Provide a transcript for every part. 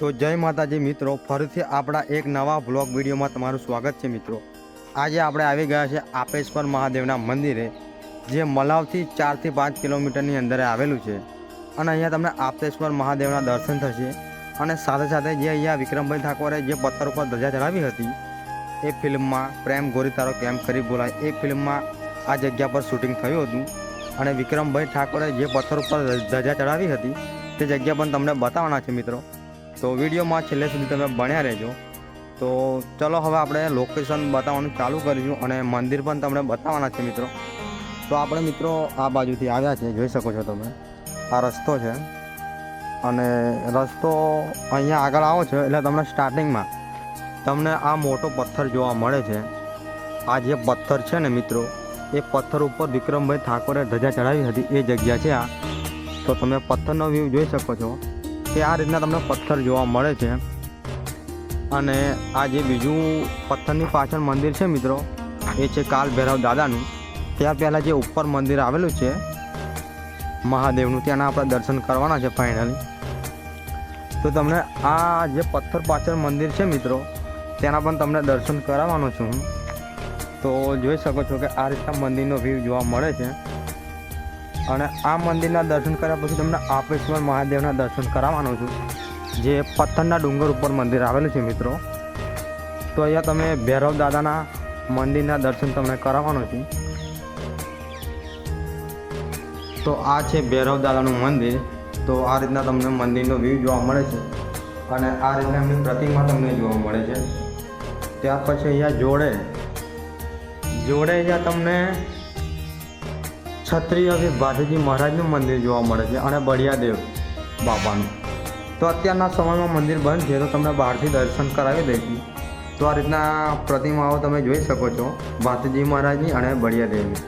તો જય માતાજી મિત્રો, ફરીથી આપણા એક નવા બ્લોગ વિડીયોમાં તમારું સ્વાગત છે મિત્રો. આજે આપણે આવી ગયા છે આપેશ્વર મહાદેવના મંદિરે, જે મલાવથી ચારથી પાંચ કિલોમીટરની અંદર આવેલું છે. અને અહીંયા તમને આપેશ્વર મહાદેવના દર્શન થશે. અને સાથે સાથે જે અહીંયા વિક્રમભાઈ ઠાકોરે જે પથ્થર ઉપર ધજા ચડાવી હતી, એ ફિલ્મમાં પ્રેમ ગોરી તારો કેમ કરી બોલાય, એ ફિલ્મમાં આ જગ્યા પર શૂટિંગ થયું હતું. અને વિક્રમભાઈ ઠાકોરે જે પથ્થર ઉપર ધજા ચડાવી હતી, તે જગ્યા પણ તમને બતાવવાના છે મિત્રો. તો વિડીયોમાં છેલ્લે સુધી તમે બન્યા રહેજો. તો ચલો હવે આપણે લોકેશન બતાવવાનું ચાલુ કરીશું અને મંદિર પણ તમને બતાવવાના છે મિત્રો. તો આપણે મિત્રો આ બાજુથી આવ્યા છે, જોઈ શકો છો તમે. આ રસ્તો છે. અને રસ્તો અહીંયા આગળ આવો છો, એટલે તમને સ્ટાર્ટિંગમાં તમને આ મોટો પથ્થર જોવા મળે છે. આ જે પથ્થર છે ને મિત્રો, એ પથ્થર ઉપર વિક્રમભાઈ ઠાકોરે ધજા ચડાવી હતી, એ જગ્યા છે આ. તો તમે પથ્થરનો વ્યૂ જોઈ શકો છો. કે આ રીતના તમને પથ્થર જોવા મળે છે. અને આ જે બીજું પથ્થરની પાછળ મંદિર છે મિત્રો, એ છે કાલ ભૈરવ દાદાનું. ત્યાં પહેલાં જે ઉપર મંદિર આવેલું છે, મહાદેવનું, ત્યાંના આપણે દર્શન કરવાના છે ફાઇનલી તો તમને આ જે પથ્થર પાછળ મંદિર છે મિત્રો, તેના પણ તમને દર્શન કરાવવાનો છું. તો જોઈ શકો છો કે આ રીતના મંદિરનો વ્યૂ જોવા મળે છે. અને આ મંદિરના દર્શન કર્યા પછી તમને આપેશ્વર મહાદેવના દર્શન કરાવવાનો છું. જે પથ્થરના ડુંગર ઉપર મંદિર આવેલું છે મિત્રો. તો અહીંયા તમે ભૈરવ દાદાના મંદિરના દર્શન તમને કરાવવાનો છું. તો આ છે ભૈરવ દાદાનું મંદિર. તો આ રીતના તમને મંદિરનો વ્યૂ જોવા મળે છે. અને આ રીતના એમની પ્રતિમા તમને જોવા મળે છે. ત્યાર પછી અહીંયા જોડે. જોડે અહીંયા તમને ક્ષત્રિય ભાથીજી મહારાજનું મંદિર જોવા મળે છે અને બળિયાદેવ બાપાનું. તો અત્યારના સમયમાં મંદિર બંધ છે તો તમને બહારથી દર્શન કરાવી દઈશું. તો આ રીતના પ્રતિમાઓ તમે જોઈ શકો છો ભાથીજી મહારાજની અને બળિયાદેવની.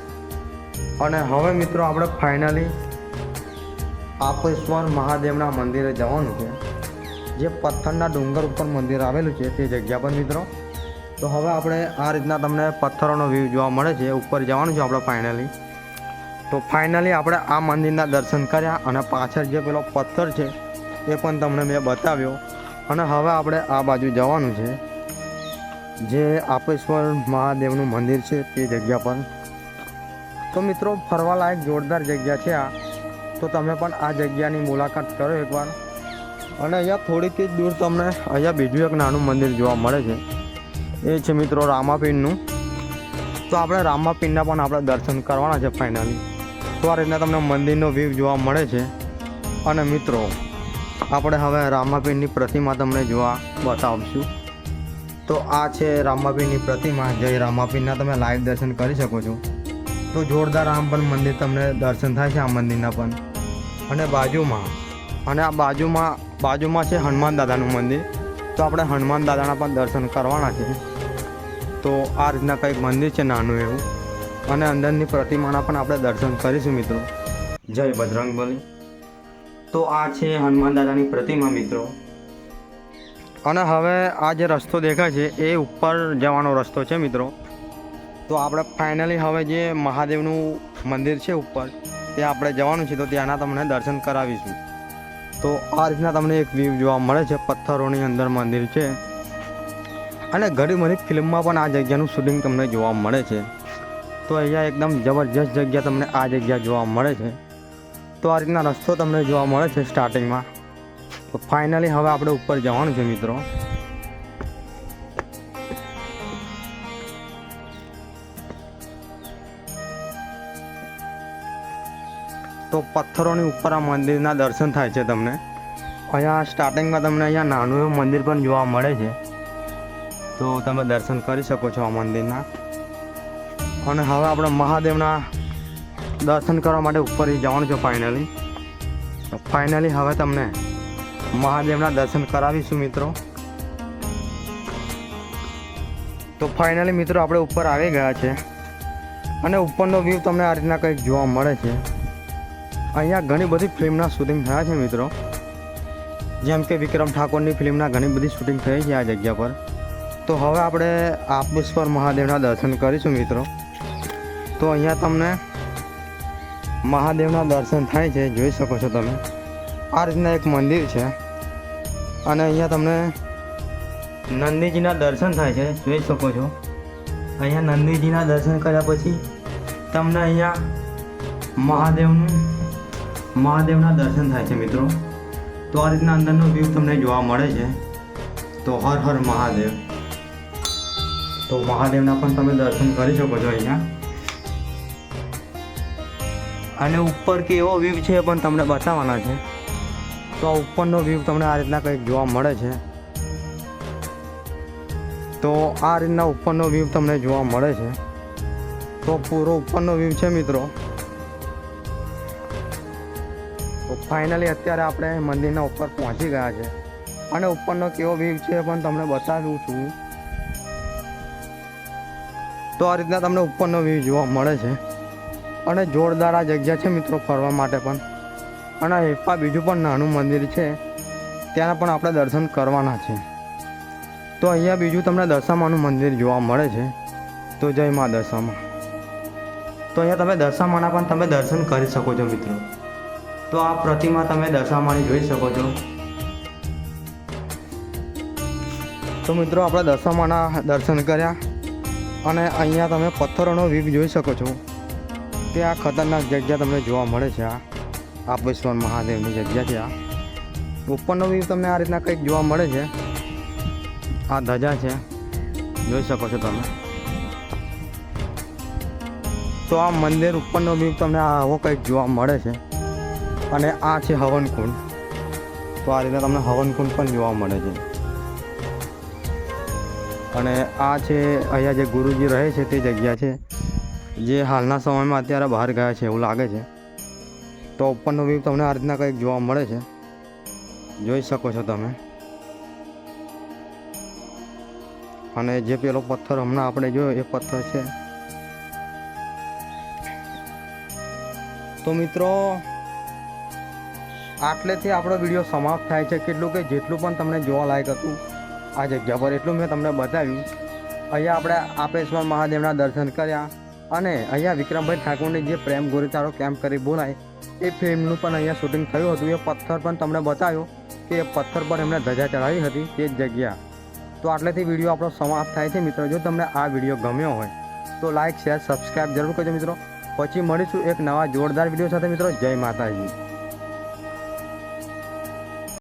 અને હવે મિત્રો આપણે ફાઇનલી આપેશ્વર મહાદેવના મંદિરે જવાનું છે. જે પથ્થરના ડુંગર ઉપર મંદિર આવેલું છે તે જગ્યા પર મિત્રો. તો હવે આપણે આ રીતના તમને પથ્થરોનો વ્યૂ જોવા મળે છે. ઉપર જવાનું છે આપણે ફાઇનલી તો ફાઇનલી આપણે આ મંદિરના દર્શન કર્યા અને પાછળ જે પેલો પથ્થર છે, એ પણ તમને મેં બતાવ્યો. અને હવે આપણે આ બાજુ જવાનું છે, જે આપેશ્વર મહાદેવનું મંદિર છે તે જગ્યા પર. તો મિત્રો ફરવાલાયક જોરદાર જગ્યા છે આ. તો તમે પણ આ જગ્યાની મુલાકાત કરો એકવાર. અને અહીંયા થોડીક જ દૂર તમને અહીંયા બીજું એક નાનું મંદિર જોવા મળે છે. એ છે મિત્રો રામાપીરનું. તો આપણે રામાપીરના પણ આપણે દર્શન કરવાના છે ફાઇનલી તો રીતના તમને મંદિરનો વ્યૂ જોવા મળે છે. અને મિત્રો, આપણે હવે રામાપીરની પ્રતિમા તમને જોવા બતાવશું. તો આ છે રામાપીરની પ્રતિમા. જય રામાપીરના તમે લાઈવ દર્શન કરી શકો છો. તો જોરદાર આમ પણ મંદિર તમને દર્શન થાય છે આ મંદિરના પણ. અને બાજુમાં, અને આ બાજુમાં બાજુમાં છે હનુમાન દાદાનું મંદિર. તો આપણે હનુમાન દાદાના પણ દર્શન કરવાના છે. તો આ રીતના કંઈક મંદિર છે નાનું એવું. અને અંદરની પ્રતિમાના પણ આપણે દર્શન કરીશું, મિત્રો. જય બજરંગબલી તો આ છે હનુમાન દાદાની પ્રતિમા, મિત્રો. અને હવે આ જે રસ્તો દેખાય છે, એ ઉપર જવાનો રસ્તો છે, મિત્રો. તો આપણે ફાઇનલી હવે જે મહાદેવનું મંદિર છે ઉપર તે આપણે જવાનું છે, તો ત્યાંના તમને દર્શન કરાવીશું. તો આ રીતના તમને એક વ્યૂ જોવા મળે છે, પથ્થરોની અંદર મંદિર છે. અને ઘણી બધી ફિલ્મમાં પણ આ જગ્યાનું શૂટિંગ તમને જોવા મળે છે. તો અહીંયા એકદમ જબરજસ્ત જગ્યા તમને આ જગ્યા જોવા મળે છે. તો આ રીતના રસ્તો તમને જોવા મળે છે સ્ટાર્ટિંગમાં તો ફાઇનલી હવે આપણે ઉપર જવાનું છે મિત્રો. તો પથ્થરોની ઉપર આ મંદિરના દર્શન થાય છે તમને. અહીંયા સ્ટાર્ટિંગમાં તમને અહીંયા નાનું એવું મંદિર પણ જોવા મળે છે. તો તમે દર્શન કરી શકો છો આ મંદિરના. અને હવે આપણે મહાદેવના દર્શન કરવા માટે ઉપર જવાનું છે ફાઇનલી ફાઇનલી હવે તમને મહાદેવના દર્શન કરાવીશું મિત્રો. તો ફાઇનલી મિત્રો આપણે ઉપર આવી ગયા છે. અને ઉપરનો વ્યૂ તમને આ રીતના કંઈક જોવા મળે છે. અહીંયા ઘણી બધી ફિલ્મના શૂટિંગ થયા છે મિત્રો. જેમ કે વિક્રમ ઠાકોરની ફિલ્મના ઘણી બધી શૂટિંગ થઈ છે આ જગ્યા પર. તો હવે આપણે આપેશ્વર મહાદેવના દર્શન કરીશું મિત્રો. તો અહીંયા તમને મહાદેવના દર્શન થાય છે, જોઈ શકો છો તમે. આ રીતના એક મંદિર છે. અને અહીંયા તમને નંદીજીના દર્શન થાય છે, જોઈ શકો છો. અહીંયા નંદીજીના દર્શન કર્યા પછી તમને અહીંયા મહાદેવનું, મહાદેવના દર્શન થાય છે, મિત્રો. તો આ રીતના અંદરનો વ્યૂ તમને જોવા મળે છે. તો હર હર મહાદેવ. તો મહાદેવના પણ તમે દર્શન કરી શકો છો અહીંયા. અને ઉપર કેવો વ્યૂ છે પણ તમને બતાવવાના છે. તો ઉપરનો વ્યૂ તમને આ રીતના કંઈક જોવા મળે છે. તો આ રીતના ઉપરનો વ્યૂ તમને જોવા મળે છે. તો પૂરો ઉપરનો વ્યૂ છે મિત્રો. તો ફાઇનલી અત્યારે આપણે મંદિરના ઉપર પહોંચી ગયા છે. અને ઉપરનો કેવો વ્યૂ છે પણ તમને બતાવું છું. તો આ રીતના તમને ઉપરનો વ્યૂ જોવા મળે છે. અને જોરદાર આ જગ્યા છે મિત્રો ફરવા માટે પણ. અને હેફા બીજું પણ નાનું મંદિર છે. ત્યાં પણ આપણે દર્શન કરવાના છે. તો અહીંયા બીજું તમને દશામાનું મંદિર જોવા મળે છે. તો જય મા દશામાં. તો અહીંયા તમે દશામાના પણ તમે દર્શન કરી શકો છો મિત્રો. તો આ પ્રતિમા તમે દશામાની જોઈ શકો છો. તો મિત્રો આપણે દશામાના દર્શન કર્યા. અને અહીંયા તમે પથ્થરોનો વ્યૂ જોઈ શકો છો. તે આ ખતરનાક જગ્યા તમને જોવા મળે છે આ. આપેશ્વર મહાદેવની જગ્યા છે આ. ઉપરનો વ્યૂ તમને આ રીતના કંઈક જોવા મળે છે. આ ધજા છે. જોઈ શકો છો તમે. તો આ મંદિર ઉપરનો વ્યૂ તમને આવો કંઈક જોવા મળે છે. અને આ છે હવનકુંડ. તો આ રીતે તમને હવનકુંડ પણ જોવા મળે છે. અને આ છે અહીંયા જે ગુરુજી રહે છે તે જગ્યા છે. જે હાલના સમયમાં અત્યારે બહાર ગયા છે એવું લાગે છે. તો ઉપરનો વ્યૂ તમને આ રીતના કંઈક જોવા મળે છે. જોઈ શકો છો તમે. અને જે પેલો પથ્થર હમણાં આપણે જોયો, એ પથ્થર છે. તો મિત્રો, આટલેથી આપણો વીડિયો સમાપ્ત થાય છે. કેટલું કે જેટલું પણ તમને જોવા લાયક હતું, આ જગ્યા પર એટલું મેં તમને બતાવ્યું. અહીંયા આપણે આપેશ્વર મહાદેવના દર્શન કર્યા. અને અહીંયા વિક્રમભાઈ ઠાકોરની જે પ્રેમ ગોરીચારો કેમ્પ કરી બોલાય, એ ફિલ્મનું પણ અહીંયા શૂટિંગ થયું હતું. એ પથ્થર પણ તમને બતાવ્યો કે એ પથ્થર પર એમણે ધજા ચડાવી હતી તે જ જગ્યા. તો આટલેથી વીડિયો આપણો સમાપ્ત થાય છે. મિત્રો, જો તમને આ વીડિયો ગમ્યો હોય, તો લાઇક શેર સબસ્ક્રાઈબ જરૂર કરજો મિત્રો. પછી મળીશું એક નવા જોરદાર વીડિયો સાથે મિત્રો. જય માતાજી.